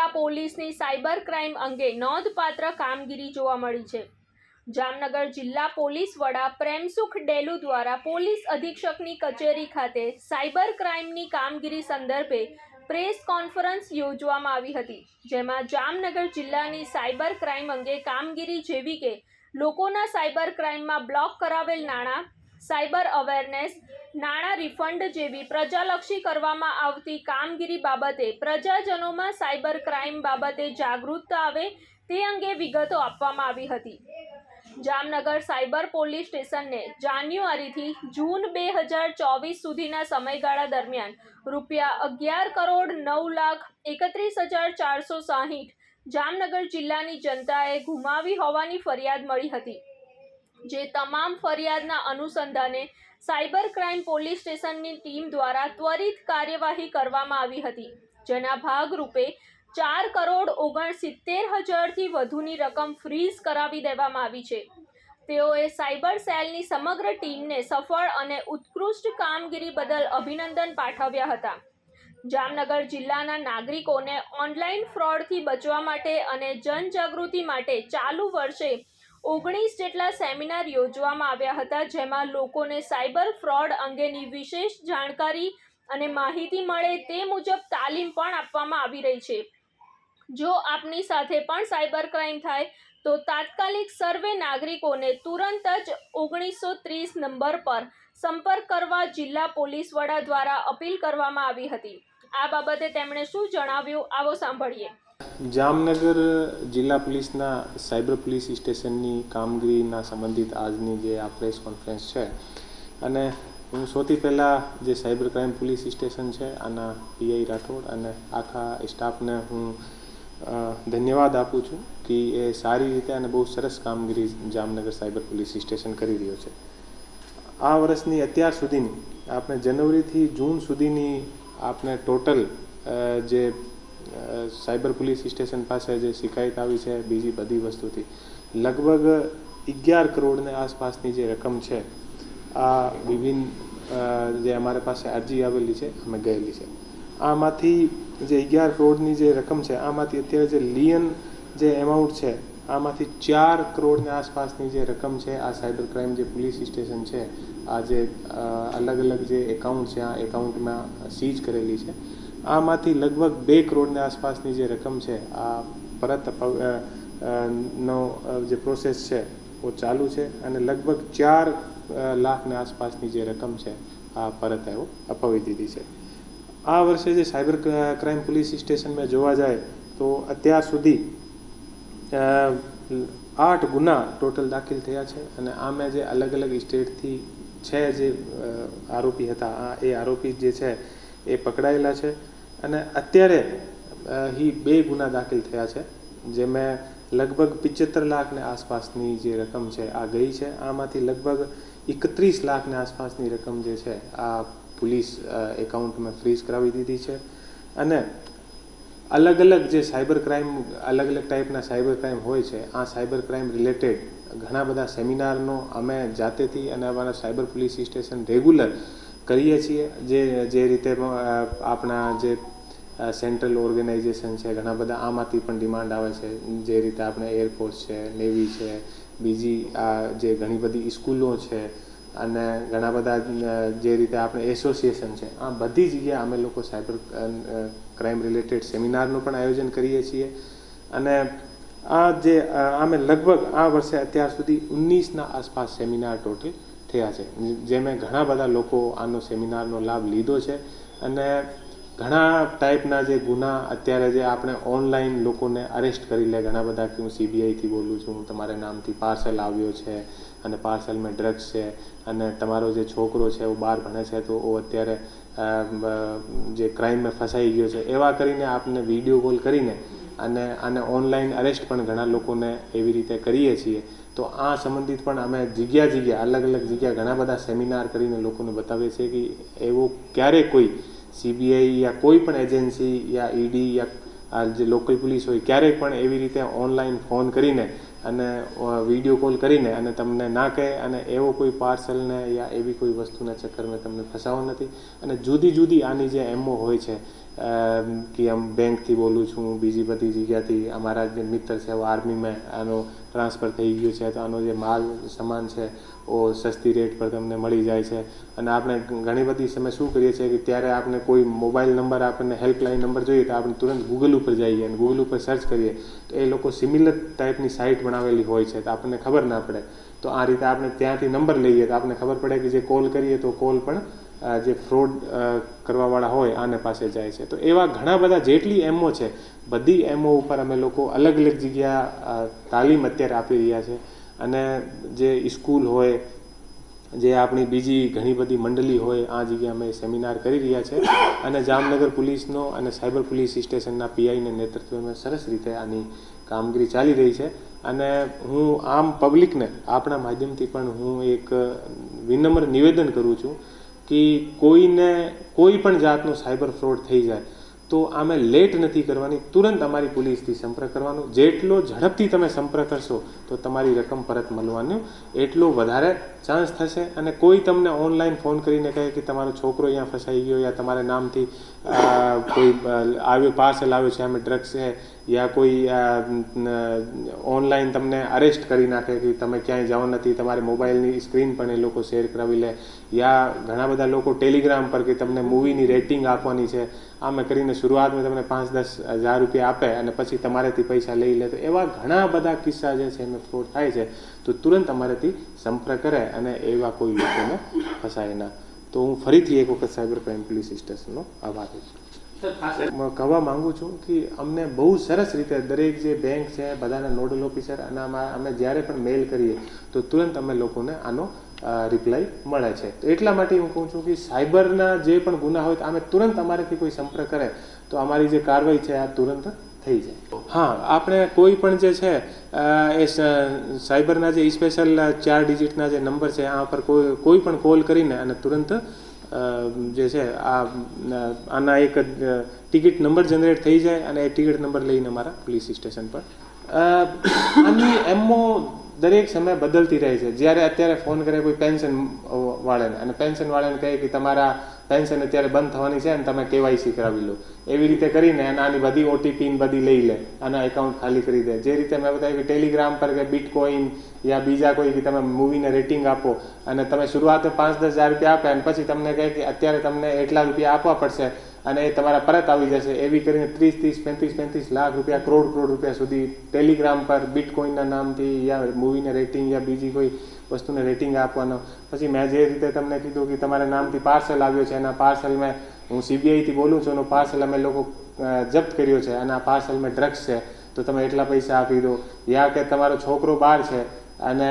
જિલ્લા પોલીસની cyber crime અંગે નોંધપાત્ર કામગીરી જોવા મળી છે. જામનગર જિલ્લા પોલીસ વડા પ્રેમસુખ ડેલુ દ્વારા પોલીસ અધિક્ષકની કચેરી ખાતે સાયબર ક્રાઇમની કામગીરી સંદર્ભે પ્રેસ કોન્ફરન્સ યોજવામાં આવી હતી, જેમાં જામનગર જિલ્લાની સાયબર ક્રાઇમ અંગે કામગીરી જેવી કે લોકોના સાયબર ક્રાઇમમાં બ્લોક કરાવેલ નાણાં સાયબર અવેરનેસ નાણાં રિફંડ જેવી પ્રજાલક્ષી કરવામાં આવતી કામગીરી બાબતે પ્રજાજનોમાં સાયબર ક્રાઇમ બાબતે જાગૃતતા આવે તે અંગે વિગતો આપવામાં આવી હતી. જામનગર સાયબર પોલીસ સ્ટેશનને જાન્યુઆરીથી જૂન બે હજાર ચોવીસ સુધીના સમયગાળા દરમિયાન રૂપિયા અગિયાર કરોડ નવ લાખ એકત્રીસ હજાર ચારસો સાહીઠ જામનગર જિલ્લાની જનતાએ ગુમાવી હોવાની ફરિયાદ મળી હતી. જે તમામ ફરિયાદના અનુસંધાને સાયબર ક્રાઇમ પોલીસ સ્ટેશનની ટીમ દ્વારા ત્વરિત કાર્યવાહી કરવામાં આવી હતી. જેના ભાગરૂપે ચાર કરોડ ઓગણસિત્તેર હજારથી વધુની રકમ ફ્રીઝ કરાવી દેવામાં આવી છે. તેઓએ સાયબર સેલની સમગ્ર ટીમને સફળ અને ઉત્કૃષ્ટ કામગીરી બદલ અભિનંદન પાઠવ્યા હતા. જામનગર જિલ્લાના નાગરિકોને ઓનલાઈન ફ્રોડથી બચવા માટે અને જનજાગૃતિ માટે ચાલુ વર્ષે ઓગણીસ જેટલા સેમિનાર યોજવામાં આવ્યા હતા જેમાં લોકોને સાયબર ફ્રોડ અંગેની વિશેષ જાણકારી અને માહિતી મળે તે મુજબ તાલીમ પણ આપવામાં આવી રહી છે. જો આપની સાથે પણ સાયબર ક્રાઇમ થાય, તો તાત્કાલિક સર્વે નાગરિકોને તુરંત જ ઓગણીસો ત્રીસ નંબર પર સંપર્ક કરવા જિલ્લા પોલીસ વડા દ્વારા અપીલ કરવામાં આવી હતી. આ બાબતે તેમણે શું જણાવ્યું, આવો સાંભળીએ. જામનગર જિલ્લા પોલીસના સાયબર પોલીસ સ્ટેશનની કામગીરીના સંબંધિત આજની જે આ પ્રેસ કોન્ફરન્સ છે અને હું સૌથી પહેલાં જે સાયબર ક્રાઇમ પોલીસ સ્ટેશન છે, આના પીઆઈ રાઠોડ અને આખા સ્ટાફને હું ધન્યવાદ આપું છું કે એ સારી રીતે અને બહુ સરસ કામગીરી જામનગર સાયબર પોલીસ સ્ટેશન કરી રહ્યો છે. આ વર્ષની અત્યાર સુધીની, આપણે જનવરીથી જૂન સુધીની આપણે ટોટલ જે સાયબર પોલીસ સ્ટેશન પાસે જે શિકાયત આવી છે બીજી બધી વસ્તુથી, લગભગ અગિયાર કરોડને આસપાસની જે રકમ છે, આ વિભિન્ન જે અમારી પાસે અરજી આવેલી છે, અમે ગયેલી છે. આમાંથી જે અગિયાર કરોડની જે રકમ છે, આમાંથી અત્યારે જે લિયન જે એમાઉન્ટ છે આમાંથી ચાર કરોડની આસપાસની જે રકમ છે, આ સાયબર ક્રાઇમ જે પોલીસ સ્ટેશન છે, આ જે અલગ અલગ જે એકાઉન્ટ છે, આ એકાઉન્ટમાં સીઝ કરેલી છે. આમાંથી લગભગ બે કરોડની આસપાસની જે રકમ છે, આ પરત નો જે પ્રોસેસ છે એ ચાલુ છે અને લગભગ ચાર લાખની આસપાસની જે રકમ છે, આ પરત આવ્યો અપાવી દીધી છે. આ વર્ષે જે સાયબર ક્રાઇમ પોલીસ સ્ટેશનમાં જોવા જાય તો અત્યાર સુધી આઠ ગુના ટોટલ દાખલ થયા છે અને આમે જે અલગ અલગ સ્ટેટથી છે જે આરોપી હતા, આ એ આરોપી જે છે એ પકડાયેલા છે અને અત્યારે હી બે ગુના દાખલ થયા છે જેમાં લગભગ પિચોતેર લાખને આસપાસની જે રકમ છે, આ ગઈ છે. આમાંથી લગભગ એકત્રીસ લાખને આસપાસની રકમ જે છે, આ પોલીસ એકાઉન્ટમાં ફ્રીઝ કરાવી દીધી છે. અને અલગ અલગ જે સાયબર ક્રાઇમ અલગ અલગ ટાઈપના સાયબર ક્રાઇમ હોય છે, આ સાયબર ક્રાઇમ રિલેટેડ ઘણા બધા સેમિનારનો અમે જાતેથી અને અમારા સાયબર પોલીસ સ્ટેશન રેગ્યુલર કરીએ છીએ. જે જે રીતે આપણા જે સેન્ટ્રલ ઓર્ગેનાઇઝેશન છે, ઘણા બધા આમાંથી પણ ડિમાન્ડ આવે છે. જે રીતે આપણે એરફોર્સ છે, નેવી છે, બીજી, આ જે ઘણી બધી સ્કૂલો છે અને ઘણા બધા જે રીતે આપણે એસોસિએશન છે, આ બધી જગ્યાએ અમે લોકો સાયબર ક્રાઇમ રિલેટેડ સેમિનારનું પણ આયોજન કરીએ છીએ. અને આ જે, અમે લગભગ આ વર્ષે અત્યાર સુધી ઉન્નીસના આસપાસ સેમિનાર ટોટલ થયા છે. જેમાં ઘણા બધા લોકો આનો સેમિનારનો લાભ લીધો છે. અને ઘણા ટાઈપના જે ગુના અત્યારે જે આપણે ઓનલાઈન લોકોને અરેસ્ટ કરી લે, ઘણા બધા કે હું સીબીઆઈથી બોલું છું તમારા નામથી પાર્સલ આવ્યો છે, અને પાર્સલમાં ડ્રગ્સ છે, અને તમારો જે છોકરો છે એ બહાર ભણે છે, તો અત્યારે જે ક્રાઇમમાં ફસાઈ ગયો છે, એવા કરીને આપને વીડિયો કોલ કરીને અને આને ઓનલાઈન અરેસ્ટ પણ ઘણા લોકોને એવી રીતે કરીએ છીએ. તો આ સંબંધિત પણ અમે જગ્યા જગ્યા, અલગ અલગ જગ્યા ઘણા બધા સેમિનાર કરીને લોકોને બતાવીએ છીએ કે એવો ક્યારેય કોઈ સીબીઆઈ યા કોઈ પણ એજન્સી યા ઈડી યા આ જે લોકલ પોલીસ હોય, ક્યારેય પણ એવી રીતે ઓનલાઈન ફોન કરીને અને વીડિયો કોલ કરીને અને તમને ના કહે અને એવો કોઈ પાર્સલને યા એવી કોઈ વસ્તુના ચક્કરમાં તમને ફસાવો નથી. અને જુદી જુદી આની જે એમઓ હોય છે કે આમ બેંકથી બોલું છું, બીજી બધી જગ્યાથી અમારા જે મિત્ર છે આર્મીમાં આનો ટ્રાન્સફર થઈ ગયો છે, તો આનો જે માલ, સામાન છે સસ્તી રેટ પર તમને મળી જાય છે. અને આપણે ઘણી બધી સમય શું કરીએ છીએ કે ત્યારે આપણે કોઈ મોબાઈલ નંબર આપણને હેલ્પલાઇન નંબર જોઈએ તો આપણે તુરંત ગૂગલ ઉપર જઈએ અને ગૂગલ ઉપર સર્ચ કરીએ. તો એ લોકો સિમિલર ટાઈપની સાઇટ બનાવેલી હોય છે તો આપણને ખબર ના પડે. તો આ રીતે આપણે ત્યાંથી નંબર લઈએ તો આપણને ખબર પડે કે જે કોલ કરીએ તો કોલ પણ જે ફ્રોડ કરવાવાળા હોય આને પાસે જાય છે. તો એવા ઘણા બધા જેટલી એમઓ છે, બધી એમઓ ઉપર અમે લોકો અલગ અલગ જગ્યા તાલીમ અત્યારે આપી રહ્યા છે. અને જે સ્કૂલ હોય, જે આપણી બીજી ઘણી બધી મંડળી હોય, આ જગ્યાએ અમે સેમિનાર કરી રહ્યા છે. અને જામનગર પોલીસનો અને સાયબર પોલીસ સ્ટેશનના પીઆઈને નેતૃત્વમાં સરસ રીતે આની કામગીરી ચાલી રહી છે. અને હું આમ પબ્લિકને, આપણા માધ્યમથી પણ હું એક વિનમ્ર નિવેદન કરું છું કે કોઈને કોઈ પણ જાતનો સાયબર ફ્રોડ થઈ જાય તો આમે લેટ નથી કરવાની. તુરંત અમારી પોલીસથી સંપર્ક કરવાનો. જેટલો ઝડપથી તમે સંપર્ક કરશો, તો તમારી રકમ પરત મળવાનો. એટલો વધારે ચાન્સ થશે. અને કોઈ તમને ઓનલાઈન ફોન કરીને કહે કે તમારો છોકરો અહીંયા ફસાઈ ગયો યા તમારા નામથી કોઈ આવ્યો પાર્સલ આવ્યો છે અમે ડ્રગ્સ છે યા કોઈ ઓનલાઈન તમને અરેસ્ટ કરી નાખે કે તમે ક્યાંય જાઓ નથી, તમારી મોબાઈલની સ્ક્રીન પણ એ લોકો શેર કરાવી લે. યા ઘણા બધા લોકો ટેલિગ્રામ પર કે તમને મૂવીની રેટિંગ આપવાની છે આમે કરીને શરૂઆતમાં તમને પાંચ દસ હજાર રૂપિયા આપે અને પછી તમારેથી પૈસા લઈ લે. તો એવા ઘણા બધા કિસ્સા જે છે, એમાં ફ્રોડ થાય છે. તો તુરંત અમારેથી સંપર્ક કરે અને એવા કોઈ લોકોને ફસાય ના. તો હું ફરીથી એક વખત સાયબર ક્રાઇમ પોલીસ સ્ટેશનનો આભાર છું. કહેવા માંગુ છું કે અમને બહુ સરસ રીતે દરેક જે બેંક છે, બધાના નોડલ ઓફિસર અને અમે જ્યારે પણ મેલ કરીએ, તો તુરંત અમે લોકોને આનો રિપ્લાય મળે છે. તો એટલા માટે હું કહું છું કે સાયબરના જે પણ ગુના હોય, તો અમે તુરંત અમારેથી કોઈ સંપર્ક કરે, તો અમારી જે કાર્યવાહી છે, આ તુરંત થઈ જાય. હા, આપણે કોઈ પણ જે છે એ સાયબરના જે સ્પેશિયલ ચાર ડિજિટના જે નંબર છે, આ પર કોઈ કોઈ પણ કોલ કરીને અને તુરંત જે છે, આ આના એક ટિકિટ નંબર જનરેટ થઈ જાય અને એ ટિકિટ નંબર લઈને અમારા પોલીસ સ્ટેશન પર. આની એમો દરેક સમય બદલતી રહે છે. જ્યારે અત્યારે ફોન કરે કોઈ પેન્શન વાળાને અને પેન્શન વાળાને કહે કે તમારા પેન્શન અત્યારે બંધ થવાની છે અને તમે કેવાયસી કરાવી લો. એવી રીતે કરીને અને આની બધી ઓટીપી બધી લઈ લે અને એકાઉન્ટ ખાલી કરી દે. જે રીતે મેં બતાવ્યું કે ટેલિગ્રામ પર કે બિટકોઈન યા બીજા કોઈ કે તમે મૂવીને રેટિંગ આપો અને તમે શરૂઆત પાંચ દસ હજાર રૂપિયા આપે અને પછી તમને કહે કે અત્યારે તમને એટલા રૂપિયા આપવા પડશે અને એ તમારા પરત આવી જશે. એવી કરીને ત્રીસ ત્રીસ પેંત્રીસ પેંત્રીસ લાખ રૂપિયા કરોડ કરોડ રૂપિયા સુધી ટેલિગ્રામ પર બિટકોઈનના નામથી યા મૂવીને રેટિંગ યા બીજી કોઈ વસ્તુને રેટિંગ આપવાનો. પછી મેં જે રીતે તમને કીધું કે તમારા નામથી પાર્સલ આવ્યો છે, એના પાર્સલમાં હું સીબીઆઈથી બોલું છું, એનો પાર્સલ અમે લોકો જપ્ત કર્યો છે અને આ પાર્સલમાં ડ્રગ્સ છે, તો તમે એટલા પૈસા આપી દો. યા કે તમારો છોકરો બહાર છે અને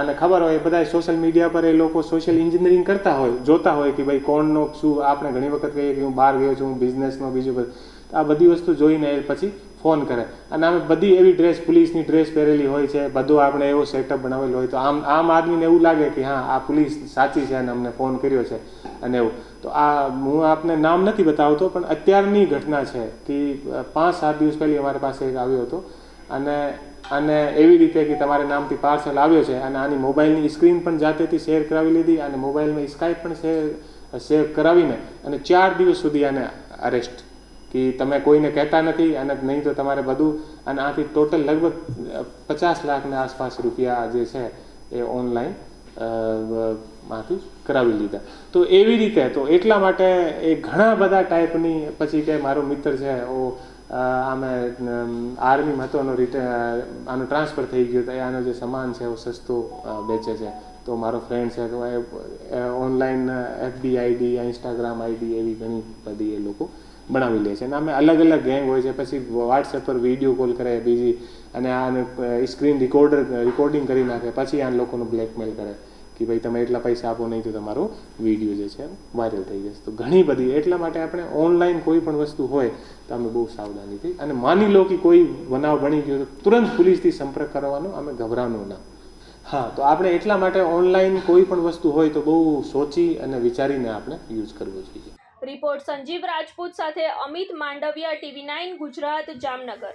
અને ખબર હોય બધા સોશિયલ મીડિયા પર એ લોકો સોશિયલ એન્જિનિયરિંગ કરતા હોય, જોતા હોય કે ભાઈ કોણનો શું, આપણે ઘણી વખત કહીએ કે હું બહાર ગયો છું, હું બિઝનેસમાં બીજું બધું. આ બધી વસ્તુ જોઈને એ પછી ફોન કરે. અને અમે બધી એવી ડ્રેસ પોલીસની ડ્રેસ પહેરેલી હોય છે, બધું આપણે એવો સેટઅપ બનાવેલો હોય તો આમ આમ આદમીને એવું લાગે કે હા, આ પોલીસ સાચી છે અને અમને ફોન કર્યો છે અને એવું. તો આ હું આપને નામ નથી બતાવતો, પણ અત્યારની ઘટના છે કે પાંચ, સાત દિવસ પહેલી અમારી પાસે એક આવ્યો હતો. અને અને એવી રીતે કે તમારા નામથી પાર્સલ આવ્યો છે અને આની મોબાઈલની સ્ક્રીન પણ જાતેથી શેર કરાવી લીધી અને મોબાઈલમાં સ્કાઈપ પણ શેર શેર કરાવીને અને ચાર દિવસ સુધી આને અરેસ્ટ કે તમે કોઈને કહેતા નથી અને નહીં તો તમારે બધું અને આથી ટોટલ લગભગ પચાસ લાખના આસપાસ રૂપિયા જે છે એ ઓનલાઈનમાંથી કરાવી લીધા. તો એવી રીતે, તો એટલા માટે એ ઘણા બધા ટાઈપની પછી કે મારો મિત્ર છે, ઓ આમે આર્મીમાં હતો, એનો રિટર્ન આનો ટ્રાન્સફર થઈ ગયો તો આનો જે સામાન છે, એ સસ્તો વેચે છે. તો મારો ફ્રેન્ડ છે, તો online FB ID Instagram ID એવી ઘણી બધી એ લોકો બનાવી લે છે. અને અમે અલગ અલગ ગેંગ હોય છે. પછી વોટ્સએપ પર વીડિયો કોલ કરે, બીજી, અને આને સ્ક્રીન રિકોર્ડર રેકોર્ડિંગ કરી નાખે, પછી આ લોકોનું બ્લેકમેલ કરે. કે ભાઈ તમે એટલા પૈસા આપો નહીં તો તમારો વીડિયો જે છે વાયરલ થઈ જશે. તો ઘણી બધી એટલા માટે આપણે ઓનલાઈન કોઈ પણ વસ્તુ હોય તો અમે બહુ સાવધાનીથી અને માની લો કે કોઈ બનાવ બની ગયો તો તુરંત પોલીસથી સંપર્ક કરવાનો, અમે ગભરાવાનું ના. હા, તો આપણે એટલા માટે ઓનલાઈન કોઈ પણ વસ્તુ હોય તો બહુ સોચી અને વિચારીને આપણે યુઝ કરવો જોઈએ. રિપોર્ટ સંજીવ રાજપૂત સાથે અમિત માંડવિયા, ટીવી નાઇન, ગુજરાત, જામનગર.